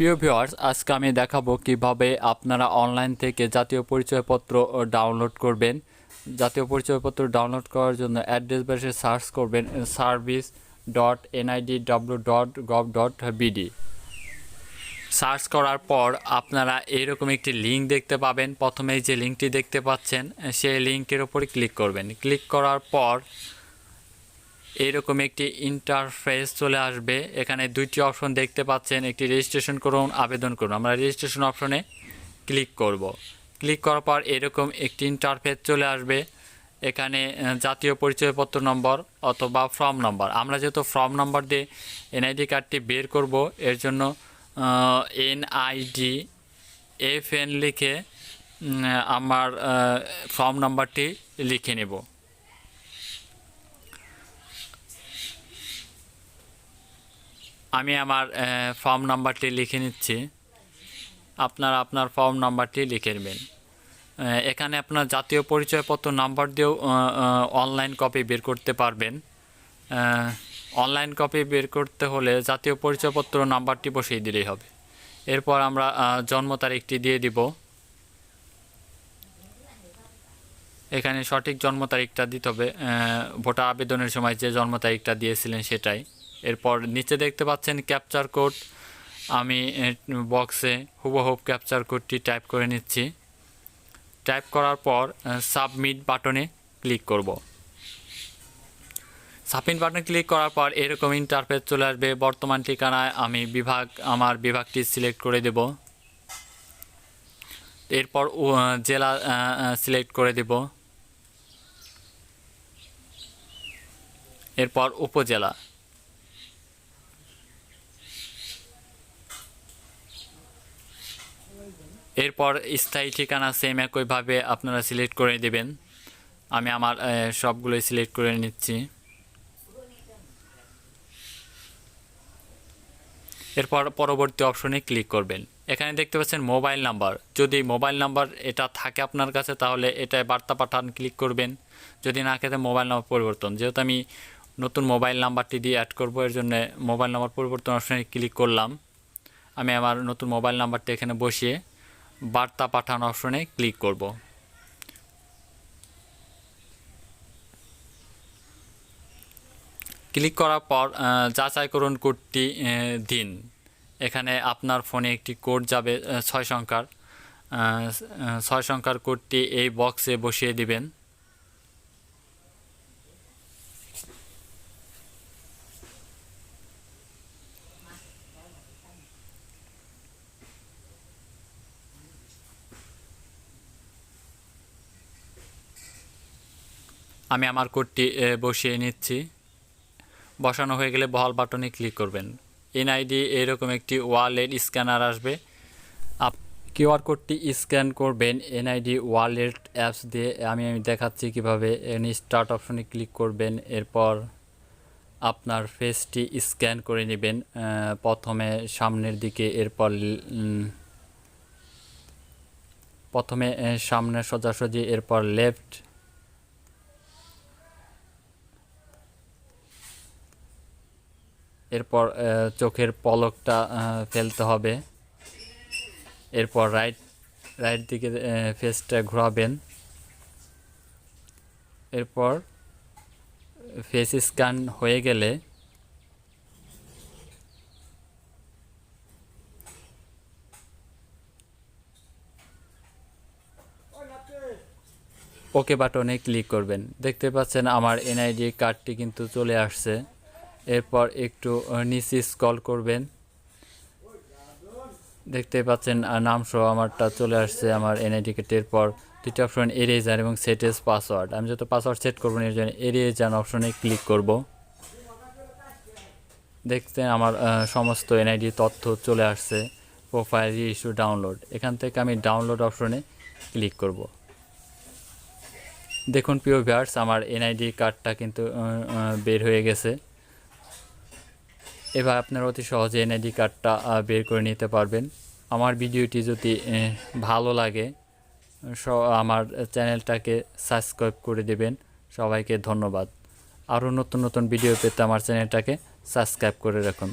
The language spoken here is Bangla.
প্রিয় ভিউয়ার্স আজকে আমি দেখাবো কীভাবে আপনারা অনলাইন থেকে জাতীয় পরিচয়পত্র ডাউনলোড করবেন। জাতীয় পরিচয়পত্র ডাউনলোড করার জন্য অ্যাড্রেস বাসে সার্চ করবেন service dot NID W dot gov dot BD search করার পর আপনারা এইরকম একটি লিঙ্ক দেখতে পাবেন। প্রথমেই যে লিঙ্কটি দেখতে পাচ্ছেন, সেই লিঙ্কের উপরে ক্লিক করবেন। ক্লিক করার পর এইরকম একটি ইন্টারফেস চলে আসবে। এখানে দুইটি অপশন দেখতে পাচ্ছেন। একটি রেজিস্ট্রেশন করুন, আবেদন করুন। আমরা রেজিস্ট্রেশন অপশনে ক্লিক করব। ক্লিক করার পর এরকম একটি ইন্টারফেস চলে আসবে। এখানে জাতীয় পরিচয়পত্র নম্বর অথবা ফর্ম নম্বর আমরা যেহেতু ফর্ম নম্বর দিয়ে এনআইডি কার্ডটি বের করব, এর জন্য এনআইডি এফ এন লিখে আমার ফর্ম নাম্বারটি লিখে নেব। আমি আমার ফর্ম নাম্বারটি লিখে নিচ্ছি। আপনার আপনার ফর্ম নাম্বারটি লিখে নেবেন। এখানে আপনার জাতীয় পরিচয়পত্র নাম্বার দিয়েও অনলাইন কপি বের করতে পারবেন। অনলাইন কপি বের করতে হলে জাতীয় পরিচয়পত্র নাম্বারটি বসিয়ে দিলেই হবে। এরপর আমরা জন্ম তারিখটি দিয়ে দিব। এখানে সঠিক জন্ম তারিখটা দিতে হবে। ভোটার আবেদনের সময় যে জন্ম তারিখটা দিয়েছিলেন সেটাই। এরপর নিচে দেখতে পাচ্ছেন ক্যাপচার কোড আমি বক্সে হুবহুব ক্যাপচার কোডটি টাইপ করে নিচ্ছি। টাইপ করার পর সাবমিট বাটনে ক্লিক করব। সাবমিট বাটনে ক্লিক করার পর এরকম ইন্টারফেস চলে আসবে। বর্তমান ঠিকানায় আমি বিভাগ, আমার বিভাগটি সিলেক্ট করে দেব। এরপর জেলা সিলেক্ট করে দেব। এরপর উপজেলা। এরপর স্থায়ী ঠিকানা সেম একইভাবে আপনারা সিলেক্ট করে দেবেন। আমি আমার আহ, সবগুলোই সিলেক্ট করে নিচ্ছি। এরপর পরবর্তী অপশনে ক্লিক করবেন। এখানে দেখতে পাচ্ছেন মোবাইল নাম্বার যদি মোবাইল নাম্বার এটা থাকে আপনার কাছে তাহলে এটা বার্তা পাঠান ক্লিক করবেন। যদি না থাকে মোবাইল নাম্বার পরিবর্তন। যেহেতু আমি নতুন মোবাইল নাম্বারটি দিয়ে অ্যাড করব এর জন্য মোবাইল নাম্বার পরিবর্তন অপশনে ক্লিক করলাম। আমি আমার নতুন মোবাইল নাম্বারটি এখানে বসিয়ে বার্তা পাঠানো অপশনে ক্লিক করব। ক্লিক করার পর যাচাইকরণ কোডটি দিন। এখানে আপনার ফোনে একটি কোড যাবে ছয় সংখ্যার। ছয় সংখ্যার কোডটি এই বক্সে বসিয়ে দিবেন। আমি আমার কোডটি বসিয়ে নিচ্ছি। বসানো হয়ে গেলে বহাল বাটনে ক্লিক করবেন। এনআইডি এরকম একটি ওয়ালেট স্ক্যানার আসবে। আপ, কিউআর কোডটি স্ক্যান করবেন। এনআইডি ওয়ালেট অ্যাপস দিয়ে আমি আমি দেখাচ্ছি কীভাবে এনি স্টার্ট অপশনে ক্লিক করবেন। এরপর আপনার ফেসটি স্ক্যান করে নেবেন প্রথমে সামনের দিকে। এরপর প্রথমে সামনে সোজাসুজি। এরপর লেফট এরপর চোখের পলকটা ফেলতে হবে। এরপর রাইট রাইট দিকে ফেসটা ঘোরাবেন। এরপর ফেস স্ক্যান হয়ে গেলে ওকে বাটনে ক্লিক করবেন। দেখতে পাচ্ছেন আমার এনআইডি কার্ডটি কিন্তু চলে আসছে। এরপর একটু নিচে স্ক্রল করবেন। দেখতে পাচ্ছেন নাম সহ আমারটা চলে আসছে আমার এনআইডি কার্ডের পর। দুইটা অপশন এরেজার এবং সেটেস পাসওয়ার্ড আমি যত পাসওয়ার্ড সেট করব এর জন্য এরেজার অপশনে ক্লিক করব। দেখতে আমার সমস্ত এনআইডি তথ্য চলে আসছে। প্রোফাইল ইস্যু ডাউনলোড এখান থেকে আমি ডাউনলোড অপশনে ক্লিক করব। দেখুন, প্রিয় ভিউয়ার্স আমার এনআইডি কার্ডটা কিন্তু বের হয়ে গেছে। এবার আপনারা অতি সহজে এনআইডি কার্ডটা বের করে নিতে পারবেন। আমার ভিডিওটি যদি ভালো লাগে আমার চ্যানেলটাকে সাবস্ক্রাইব করে দেবেন। সবাইকে ধন্যবাদ। আরও নতুন নতুন ভিডিও পেতে আমার চ্যানেলটাকে সাবস্ক্রাইব করে রাখুন।